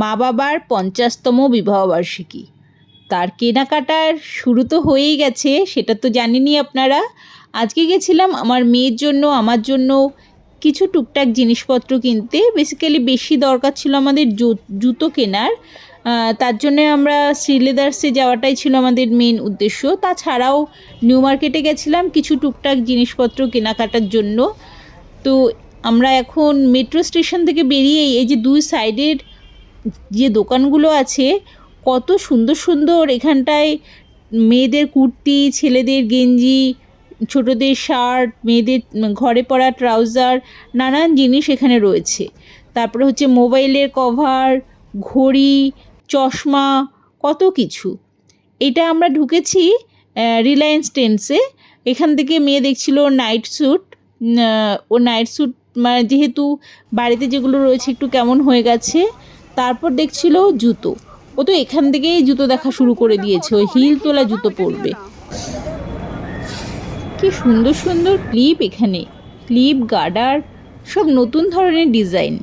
মা বাবার পঞ্চাশতম বিবাহবার্ষিকী। তার কেনাকাটার শুরু তো হয়েই গেছে, সেটা তো জানেনই আপনারা। আজকে গেছিলাম আমার মেয়ের জন্য, আমার জন্য কিছু টুকটাক জিনিসপত্র কিনতে। বেসিক্যালি বেশি দরকার ছিল আমাদের জুতো কেনার। তার জন্য আমরা শ্রীলেদার্সে যাওয়াটাই ছিল আমাদের মেন উদ্দেশ্য। তাছাড়াও নিউ মার্কেটে গেছিলাম কিছু টুকটাক জিনিসপত্র কেনাকাটার জন্য। তো আমরা এখন মেট্রো স্টেশন থেকে বেরিয়েই এই যে দুই সাইডের যে দোকানগুলো আছে, কত সুন্দর সুন্দর এখানটায় মেয়েদের কুর্তি, ছেলেদের গেঞ্জি, ছোটদের শার্ট, মেয়েদের ঘরে পরা ট্রাউজার, নানান জিনিস এখানে রয়েছে। তারপরে হচ্ছে মোবাইলের কভার, ঘড়ি, চশমা, কত কিছু। এটা আমরা ঢুকেছি রিলায়েন্স টেন্সে এখান থেকে মেয়ে দেখছিল নাইট স্যুট ও নাইট স্যুট মানে যেহেতু বাড়িতে যেগুলো রয়েছে একটু কেমন হয়ে গেছে। তারপর দেখছিল জুতো। ও তো এখান থেকেই জুতো দেখা শুরু করে দিয়েছে ওই হিল তোলা জুতো পরবে। কি সুন্দর সুন্দর ক্লিপ এখানে। ক্লিপ গার্ডার সব নতুন ধরনের ডিজাইন।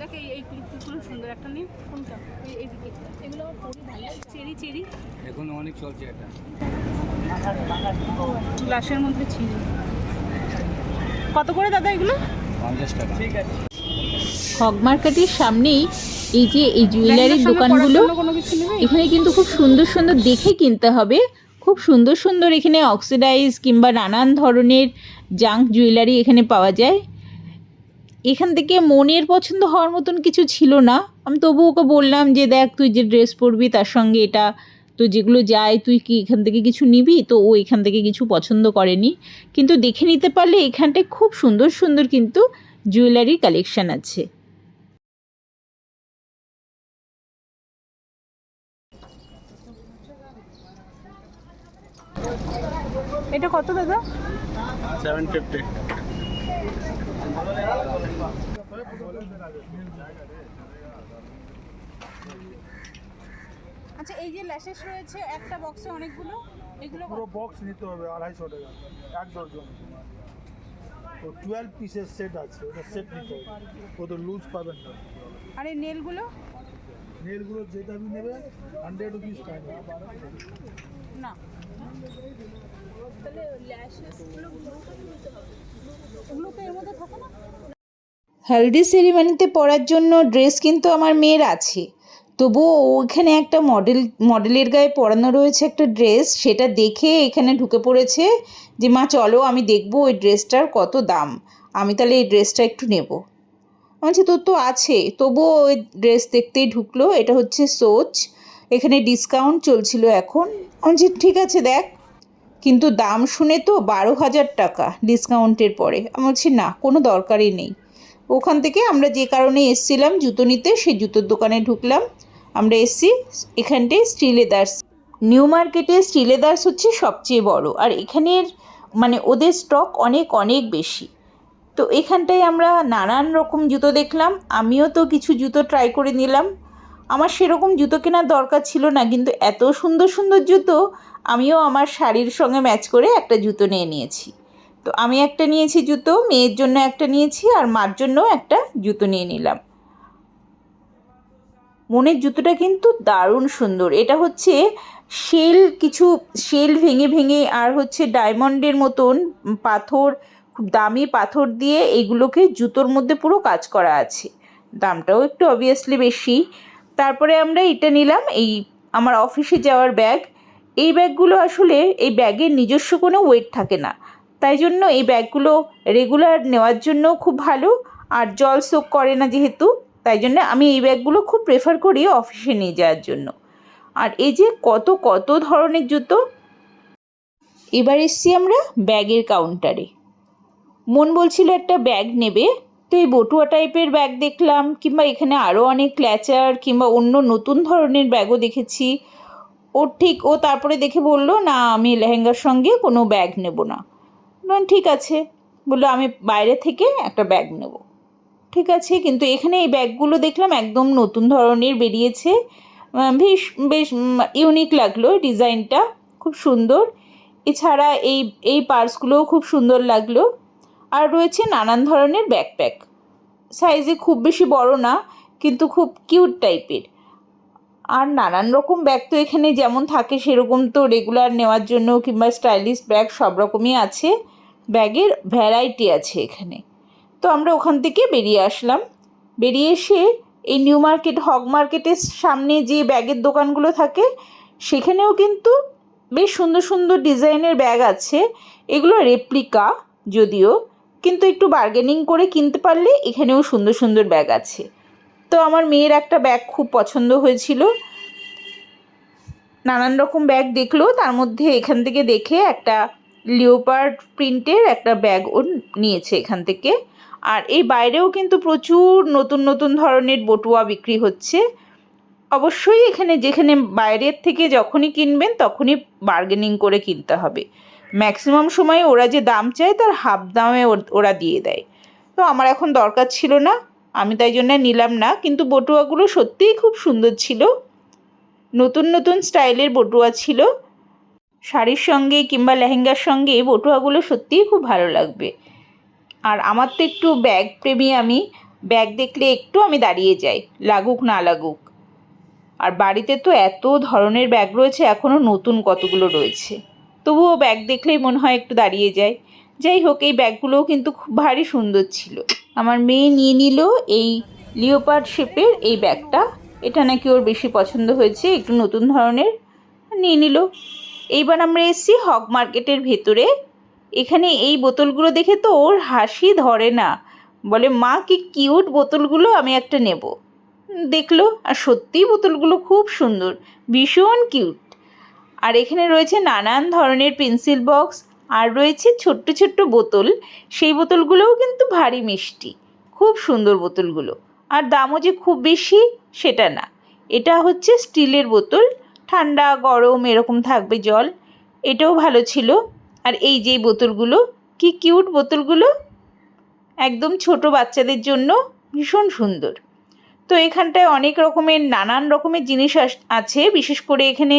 দেখ এই এই ক্লিপগুলো সুন্দর। একটা নেই কোনটা? এই এইদিকে এগুলো আমার পরি ভালো লাগে। Cherry cherry. এখন অনেক চলছে এটা। গ্লাসের মধ্যে ছিল কত করে দাদা এগুলো? হক মার্কেটের সামনেই এই যে এই জুয়েলারির দোকানগুলো এখানে কিন্তু খুব সুন্দর সুন্দর দেখে কিনতে হবে। খুব সুন্দর সুন্দর এখানে অক্সিডাইজ কিংবা নানান ধরনের জাঙ্ক জুয়েলারি এখানে পাওয়া যায়। এখান থেকে মনের পছন্দ হওয়ার মতন কিছু ছিল না। আমি তবু ওকে বললাম যে দেখ তুই যে ড্রেস পরবি তার সঙ্গে এটা তো যেগুলো যায় তুই কি এখান থেকে কিছু নিবি? তো ও এখান থেকে কিছু পছন্দ করেনি। কিন্তু দেখে নিতে পারলে এখানটায় খুব সুন্দর সুন্দর কিন্তু জুয়েলারি কালেকশন আছে। এটা কত দাদা? সেভেন ফিফটি আচ্ছা এই যে ল্যাশেস রয়েছে একটা বক্সে অনেকগুলো এগুলো পুরো বক্স নিতে হবে আড়াইশো টাকা এক ডজন তো টুয়েলভ পিসের সেট আছে ওটা সেট নিতে হবে। ও তো লুজ পাবেন না। আর এই নেলগুলো নেলগুলো যেটা আপনি নেবে হান্ড্রেড রুপিস টাইম না। ওগুলো তো এর মধ্যে থাকে না। হলদি সেরিমনিতে পরার জন্য ড্রেস কিন্তু আমার মেয়ের আছে। তবুও ওইখানে একটা মডেল মডেলের গায়ে পরানো রয়েছে একটা ড্রেস সেটা দেখে এখানে ঢুকে পড়েছে যে, মা, চলো আমি দেখব ওই ড্রেসটার কত দাম। আমি তাহলে এই ড্রেসটা একটু নেব। বলছি, তোর তো আছে। তবুও ওই ড্রেস দেখতেই ঢুকলো। এটা হচ্ছে সোচ এখানে ডিসকাউন্ট চলছিল এখন। বলছি, ঠিক আছে, দেখ। কিন্তু দাম শুনে তো বারো হাজার টাকা ডিসকাউন্টের পরে। আমি বলছি, না, কোনো দরকারই নেই। ওখান থেকে আমরা যে কারণে এসছিলাম জুতো নিতে, সেই জুতোর দোকানে ঢুকলাম। আমরা এসছি এখানটায় স্টিলেদার্স। নিউ মার্কেটে স্টিলেদার্স হচ্ছে সবচেয়ে বড়। আর এখানের মানে ওদের স্টক অনেক অনেক বেশি। তো এখানটায় আমরা নানান রকম জুতো দেখলাম। আমিও তো কিছু জুতো ট্রাই করে নিলাম। আমার সেরকম জুতো কেনার দরকার ছিল না, কিন্তু এত সুন্দর সুন্দর জুতো আমিও আমার শাড়ির সঙ্গে ম্যাচ করে একটা জুতো নিয়ে নিয়েছি। তো আমি একটা নিয়েছি জুতো, মেয়ের জন্য একটা নিয়েছি, আর মার জন্য একটা জুতো নিয়ে নিলাম। মনের জুতোটা কিন্তু দারুণ সুন্দর। এটা হচ্ছে শেল, কিছু শেল ভেঙে ভেঙে আর হচ্ছে ডায়মন্ডের মতন পাথর, খুব দামি পাথর দিয়ে এগুলোকে জুতোর মধ্যে পুরো কাজ করা আছে। দামটাও একটু অবভিয়াসলি বেশি। তারপরে আমরা এটা নিলাম, এই আমার অফিসে যাওয়ার ব্যাগ। এই ব্যাগগুলো আসলে, এই ব্যাগের নিজস্ব কোনো ওয়েট থাকে না। তাই জন্য এই ব্যাগগুলো রেগুলার নেওয়ার জন্য খুব ভালো, আর জল সোক করে না যেহেতু। তাই জন্য আমি এই ব্যাগগুলো খুব প্রেফার করি অফিসে নিয়ে যাওয়ার জন্য। আর এই যে কত কত ধরনের জুতো? এবার এসছি আমরা ব্যাগের কাউন্টারে মন বলছিল একটা ব্যাগ নেবে, তো এই বটুয়া টাইপের ব্যাগ দেখলাম, কিংবা এখানে আরও অনেক ক্ল্যাচার কিংবা অন্য নতুন ধরনের ব্যাগও দেখেছি। ও ঠিক, ও তারপরে দেখে বলল, না, আমি লেহেঙ্গার সঙ্গে কোনো ব্যাগ নেব না। ঠিক আছে। বলল, আমি বাইরে থেকে একটা ব্যাগ নেব। ঠিক আছে, কিন্তু এখানে এই ব্যাগগুলো দেখলাম একদম নতুন ধরনের বেরিয়েছে। বেশ বেশ ইউনিক লাগল ডিজাইনটা, খুব সুন্দর। এছাড়া এই এই পার্সগুলোও খুব সুন্দর লাগল। আর রয়েছে নানান ধরনের ব্যাকপ্যাক। সাইজে খুব বেশি বড় না, কিন্তু খুব কিউট টাইপের। আর নানান রকম ব্যাগ তো এখানে যেমন থাকে, সেরকম তো রেগুলার নেওয়ার জন্য কিংবা স্টাইলিশ ব্যাগ সব রকমই আছে। ব্যাগের ভ্যারাইটি আছে এখানে। তো আমরা ওখান থেকে বেরিয়ে আসলাম। বেরিয়ে এসে এই নিউ মার্কেট, হগ মার্কেটের সামনে যে ব্যাগের দোকানগুলো থাকে, সেখানেও কিন্তু বেশ সুন্দর সুন্দর ডিজাইনের ব্যাগ আছে। এগুলো রেপ্লিকা যদিও, কিন্তু একটু বার্গেনিং করে কিনতে পারলে এখানেও সুন্দর সুন্দর ব্যাগ আছে। তো আমার মেয়ের একটা ব্যাগ খুব পছন্দ হয়েছিল। নানান রকম ব্যাগ দেখল, তার মধ্যে এখান থেকে দেখে একটা লিওপার্ড প্রিন্টের একটা ব্যাগ ও নিয়েছে এখান থেকে। আর এই বাইরেও কিন্তু প্রচুর নতুন নতুন ধরনের বটুয়া বিক্রি হচ্ছে। অবশ্যই এখানে, যেখানে বাইরের থেকে যখনই কিনবেন, তখনই বার্গেনিং করে কিনতে হবে। ম্যাক্সিমাম সময় ওরা যে দাম চায়, তার হাফ দামে ওর- দিয়ে দেয়। তো আমার এখন দরকার ছিল না, আমি তাই জন্য নিলাম না, কিন্তু বটুয়াগুলো সত্যিই খুব সুন্দর ছিল। নতুন নতুন স্টাইলের বটুয়া ছিল। শাড়ির সঙ্গে কিংবা লেহেঙ্গার সঙ্গে বটুয়াগুলো সত্যিই খুব ভালো লাগবে। আর আমার তো একটু ব্যাগ প্রেমী আমি। ব্যাগ দেখলে একটু আমি দাঁড়িয়ে যাই, লাগুক না লাগুক। আর বাড়িতে তো এত ধরনের ব্যাগ রয়েছে এখনও নতুন কতগুলো রয়েছে। তবুও ব্যাগ দেখলেই মনে হয় একটু দাঁড়িয়ে যায় যাই হোক, এই ব্যাগগুলোও কিন্তু খুব ভারী সুন্দর ছিল। আমার মেয়ে নিয়ে নিল এই লিওপার্ড শেপের এই ব্যাগটা এটা নাকি ওর বেশি পছন্দ হয়েছে, একটু নতুন ধরনের। নিয়ে নিল। এইবার আমরা এসেছি হক মার্কেটের ভেতরে। এখানে এই বোতলগুলো দেখে তো ওর হাসি ধরে না। বলে, মা, কি কিউট বোতলগুলো, আমি একটা নেব। দেখল, আর সত্যিই বোতলগুলো খুব সুন্দর, ভীষণ কিউট আর এখানে রয়েছে নানান ধরনের পেন্সিল বক্স আর রয়েছে ছোট্ট ছোট্ট বোতল। সেই বোতলগুলোও কিন্তু ভারী মিষ্টি, খুব সুন্দর বোতলগুলো। আর দামও যে খুব বেশি, সেটা না। এটা হচ্ছে স্টিলের বোতল, ঠান্ডা, গরম, এরকম থাকবে জল। এটাও ভালো ছিল। আর এই যেই বোতলগুলো, কি কিউট বোতলগুলো? একদম ছোট বাচ্চাদের জন্য ভীষণ সুন্দর। তো এখানটায় অনেক রকমের, নানান রকমের জিনিস আছে। বিশেষ করে এখানে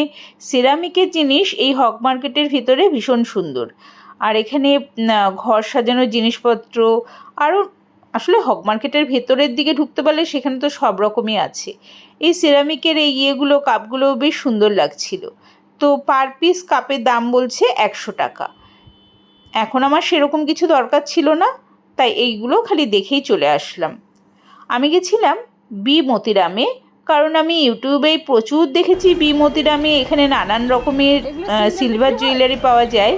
সিরামিকের জিনিস এই হক মার্কেটের ভিতরে ভীষণ সুন্দর। আর এখানে ঘর সাজানোর জিনিসপত্র, আরও আসলে হক মার্কেটের ভেতরের দিকে ঢুকতে পারলে সেখানে তো সব রকমই আছে। এই সিরামিকের এই ইয়েগুলো, কাপগুলো বেশ সুন্দর লাগছিল। তো পার পিস কাপের দাম বলছে একশো টাকা। এখন আমার সেরকম কিছু দরকার ছিল না তাই এইগুলো খালি দেখেই চলে আসলাম। আমি গেছিলাম বি মতিরামে কারণ আমি ইউটিউবেই প্রচুর দেখেছি বি মতিরামে এখানে নানান রকমের সিলভার জুয়েলারি পাওয়া যায়।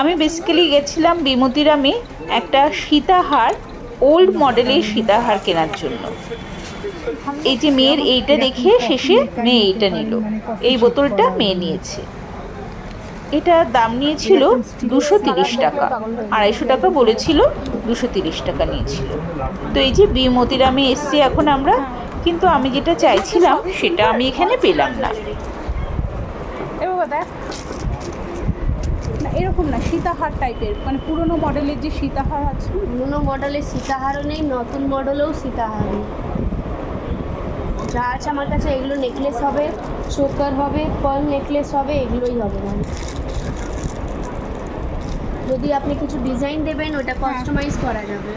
আমি বেসিক্যালি গেছিলাম বি মতিরামে একটা সীতাহার ওল্ড মডেলের সীতাহার কেনার জন্য। এই যে মেয়ের এইটা দেখে শেষে মেয়ে এইটা নিল। এই বোতলটা মেয়ে নিয়েছে। এটা দাম নিয়েছিল দুশো তিরিশ টাকা। আড়াইশো টাকা বলেছিল দুশো তিরিশ টাকা নিয়েছিল। তো এই যে বি মতিরামে এসছি এখন আমরা কিন্তু আমি যেটা চাইছিলাম সেটা আমি এখানে পেলাম না। দেখ। না এরকম না সীতাহার টাইপের মানে পুরনো মডেলের যে সীতাহার আছে। পুরোনো মডেলের সীতাহারও নেই নতুন মডেলেও সীতাহার নেই। যা আছে আমার কাছে এগুলো নেকলেস হবে চোকার হবে পার্ল নেকলেস হবে এগুলোই হবে না যদি আপনি কিছু ডিজাইন দেবেন ওটা কাস্টমাইজ করা যাবে।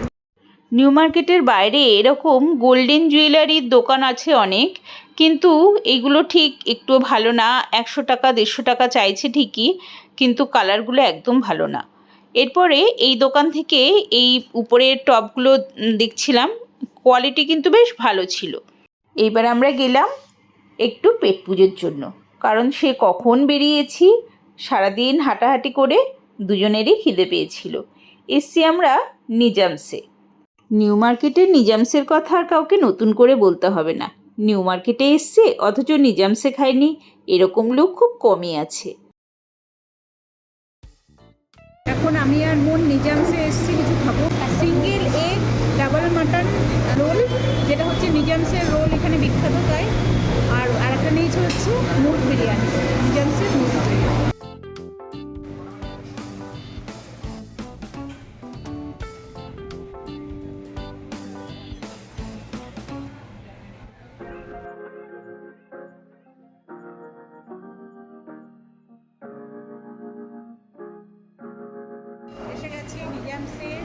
নিউ মার্কেটের বাইরে এরকম গোল্ডেন জুয়েলারির দোকান আছে অনেক কিন্তু এইগুলো ঠিক একটু ভালো না একশো টাকা দেড়শো টাকা চাইছে ঠিকই কিন্তু কালারগুলো একদম ভালো না। এরপরে এই দোকান থেকে এই উপরের টপগুলো দেখছিলাম কোয়ালিটি কিন্তু বেশ ভালো ছিল। এইবার আমরা গেলাম একটু পেট পুজোর জন্য। কারণ সে কখন বেরিয়েছি, সারাদিন হাঁটাহাঁটি করে দুজনেরই খিদে পেয়েছিল। এসছি আমরা নিজামসে। নিউ মার্কেটের নিজামসের কথা আর কাউকে নতুন করে বলতে হবে না। নিউ মার্কেটে এসছে, অথচ নিজামসে খায়নি, এরকম লোক খুব কমই আছে। এখন আমি আর মন নিজামসে এসেছি, কিছু খাব। সিঙ্গেল এগ, ডাবল মাটন যেটা হচ্ছে নিজামসের রোল এখানে বিখ্যাত তাই। আর আরেকটা নিয়েছে হচ্ছে মুগ বিরিয়ানি। নিজামসের মুগ বিরিয়ানি। এসে গেছি নিজামসের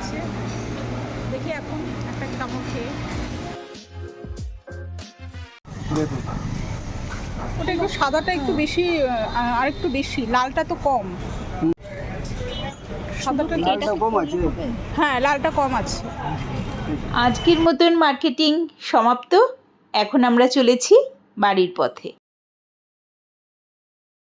আছে। দেখি এখন একটা কামড় খেয়ে। ওটা একটু সাদাটা একটু বেশি আর একটু বেশি। লালটা তো কম। সাদাটা কম আছে? হ্যাঁ লালটা কম আছে। আজকের মতন মার্কেটিং সমাপ্ত। এখন আমরা চলেছি বাড়ির পথে।